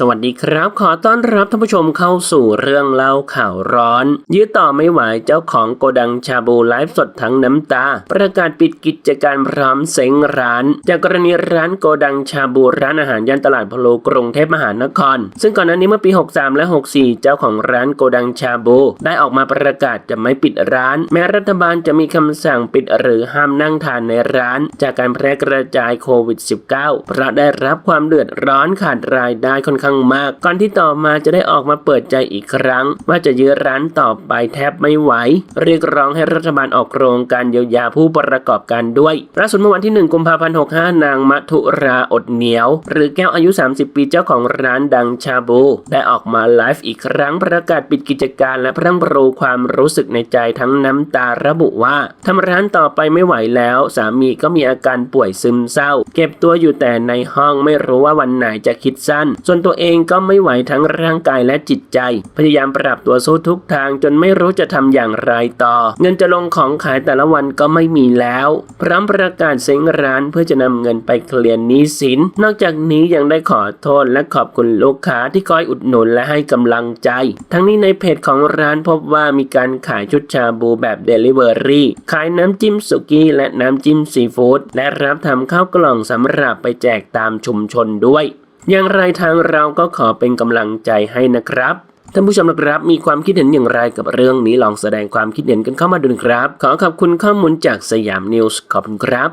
สวัสดีครับ ขอต้อนรับท่านผู้ชมเข้าสู่เรื่องเล่าข่าวร้อน ยื้อต่อไม่ไหวเจ้าของโกดังชาบูไลฟ์สดทั้งน้ำตา ประกาศปิดกิจการพร้อมเซ็งร้าน จากกรณีร้านโกดังชาบูร้านอาหารย่านตลาดพลูกรุงเทพมหานคร ซึ่งก่อนหน้านี้เมื่อปี 63 และ 64 เจ้าของร้านโกดังชาบู ได้ออกมาประกาศจะไม่ปิดร้าน แม้รัฐบาลจะมีคำสั่งปิดหรือห้ามนั่งทานในร้าน จากการแพร่กระจายโควิด -19 เพราะได้รับความเดือดร้อนขาดรายได้ค่อนข้างมาก ก่อนที่ต่อมาจะได้ออกมาเปิดใจอีกครั้ง ว่าจะยื้อร้านต่อไปแทบไม่ไหว เรียกร้องให้รัฐบาลออกโครงการเยียวยาผู้ประกอบการด้วยล่าสุดเมื่อวันที่ 1 กุมภาพันธ์ 65 นางมัทุราอดเหนียว หรือแก้วอายุ 30 ปีเจ้าของร้านดังชาบู ได้ออกมาไลฟ์อีกครั้งประกาศปิดกิจการและพรั่งพรูความรู้สึกในใจทั้งน้ำตาระบุว่าทำร้านต่อไปไม่ไหวแล้ว สามีก็มีอาการป่วยซึมเศร้า เก็บตัวอยู่แต่ในห้องไม่รู้ว่าวันไหนจะคิดสั้น ส่วนตัวเองก็ไม่ไหวทั้งร่างกายและจิตใจ พยายามปรับตัวสู้ทุกทางจนไม่รู้จะทำอย่างไรต่อ เงินจะลงของขายแต่ละวันก็ไม่มีแล้ว พร้อมประกาศเซ็งร้านเพื่อจะนำเงินไปเคลียร์หนี้สิน นอกจากนี้ยังได้ขอโทษและขอบคุณลูกค้าที่คอยอุดหนุนและให้กำลังใจ ทั้งนี้ในเพจของร้านพบว่ามีการขายชุดชาบูแบบเดลิเวอรี่ขายน้ำจิ้มสุกี้และน้ำจิ้มซีฟู้ดและรับทำข้าวกล่องสำหรับไปแจกตามชุมชนด้วย อย่างไรทางเราก็ขอเป็นกำลังใจให้นะครับ ท่านผู้ชมนะครับ มีความคิดเห็นอย่างไรกับเรื่องนี้ลองแสดงความคิดเห็นกันเข้ามาดูนะครับ ขอขอบคุณข้อมูลจากสยามนิวส์ขอบคุณครับ